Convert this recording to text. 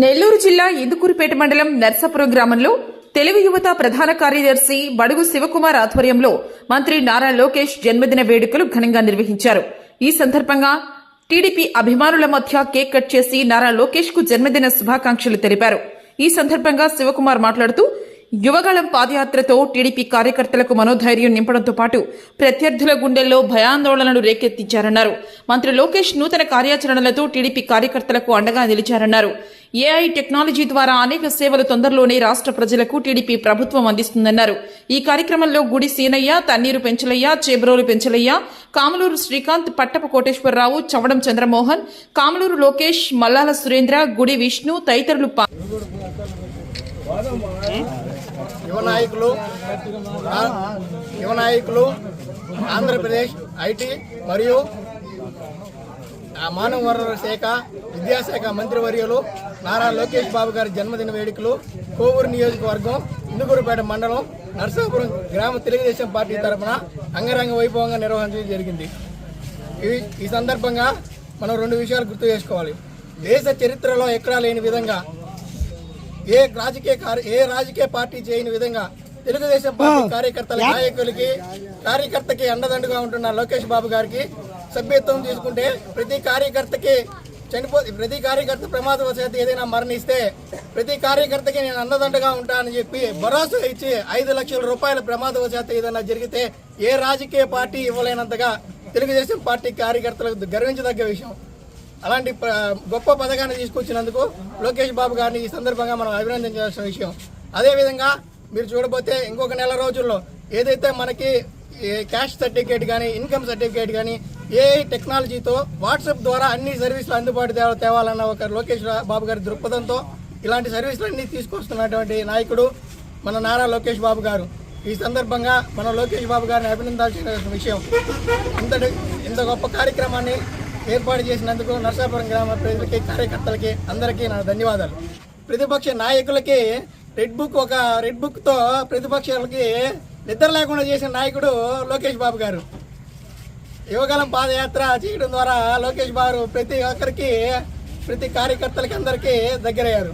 నెల్లూరు జిల్లా ఇందుకూరుపేట మండలం నర్సాపురం గ్రామంలో తెలుగు యువత ప్రధాన కార్యదర్శి బడుగు శివకుమార్ ఆధ్వర్యంలో మంత్రి నారా లోకేష్ జన్మదిన వేడుకలు ఘనంగా నిర్వహించారు. ఈ సందర్భంగా టీడీపీ అభిమానుల మధ్య కేక్ కట్ చేసి నారా లోకేష్కు జన్మదిన శుభాకాంక్షలు తెలిపారు. ఈ సందర్భంగా శివకుమార్ మాట్లాడుతూ యువగళం పాదయాత్రతో టీడీపీ కార్యకర్తలకు మనోధైర్యం నింపడంతో పాటు ప్రత్యర్థుల గుండెల్లో భయాందోళనలు రేకెత్తించారన్నారు. మంత్రి లోకేష్ నూతన కార్యాచరణలతో టీడీపీ కార్యకర్తలకు అండగా నిలిచారన్నారు. ఏఐ టెక్నాలజీ ద్వారా అనేక సేవలు తొందరలోనే రాష్ట్ర ప్రజలకు టీడీపీ ప్రభుత్వం అందిస్తుందన్నారు. ఈ కార్యక్రమంలో గుడి సీనయ్య తన్నీరు పెంచలయ్య చేబ్రోలు పెంచలయ్య కామలూరు శ్రీకాంత్ పట్టపు కోటేశ్వరరావు చవడం చంద్రమోహన్ కామలూరు లోకేష్ మల్లాల సురేంద్ర గుడి విష్ణు తదితరులు పా- యువ నాయకులు యువ నాయకులు ఆంధ్రప్రదేశ్ ఐటీ మరియు మానవ వనరుల శాఖ విద్యాశాఖ మంత్రివర్యులు నారా లోకేష్ బాబు గారి జన్మదిన వేడుకలు కోవూరు నియోజకవర్గం ఇందుకూరుపేట మండలం నర్సాపురం గ్రామ తెలుగుదేశం పార్టీ తరఫున అంగరంగ వైభవంగా నిర్వహించడం జరిగింది. ఈ- ఈ సందర్భంగా మనం రెండు విషయాలు గుర్తు చేసుకోవాలి. దేశ చరిత్రలో ఎక్కడా లేని విధంగా ఏ రాజకీయ కార్య ఏ రాజకీయ పార్టీ చేయని విధంగా తెలుగుదేశం పార్టీ కార్యకర్తల నాయకులకి కార్యకర్తకి అండదండగా ఉంటున్న లోకేష్ బాబు గారికి సభ్యత్వం తీసుకుంటే ప్రతి కార్యకర్తకి చనిపో ప్రతి కార్యకర్త ప్రమాదవశాత్తు ఏదైనా మరణిస్తే ప్రతి కార్యకర్తకి నేను అండదండగా ఉంటానని చెప్పి భరోసా ఇచ్చి ఐదు లక్షల రూపాయల ప్రమాదవశాత్తు ఏదైనా జరిగితే ఏ రాజకీయ పార్టీ ఇవ్వలేనంతగా తెలుగుదేశం పార్టీ కార్యకర్తలకు గర్వించదగ్గ విషయం. అలాంటి ప- గొప్ప పథకాన్ని తీసుకొచ్చినందుకు లోకేష్ బాబు గారిని ఈ సందర్భంగా మనం అభినందించాల్సిన విషయం. అదేవిధంగా మీరు చూడబోతే ఇంకొక నెల రోజుల్లో ఏదైతే మనకి క్యాష్ సర్టిఫికేట్ కానీ ఇన్కమ్ సర్టిఫికేట్ కానీ ఏ టెక్నాలజీతో వాట్సాప్ ద్వారా అన్ని సర్వీసులు అందుబాటు తేవాలన్న ఒక లోకేష్ బాబు గారి దృక్పథంతో ఇలాంటి సర్వీసులు తీసుకొస్తున్నటువంటి నాయకుడు మన నారా లోకేష్ బాబు గారు. ఈ సందర్భంగా మనం లోకేష్ బాబు గారిని అభినందాల్సిన విషయం. ఇంత ఇంత గొప్ప కార్యక్రమాన్ని ఏర్పాటు చేసినందుకు నర్సాపురం గ్రామ ప్రజలకి కార్యకర్తలకి అందరికీ నా ధన్యవాదాలు. ప్రతిపక్ష నాయకులకి రెడ్ బుక్ ఒక రెడ్ బుక్తో ప్రతిపక్షాలకి నిద్ర లేకుండా చేసిన నాయకుడు లోకేష్ బాబు గారు. యువకాలం పాదయాత్ర చేయడం ద్వారా లోకేష్ బాబు ప్రతి ఒక్కరికి ప్రతి కార్యకర్తలకి అందరికీ దగ్గరయ్యారు.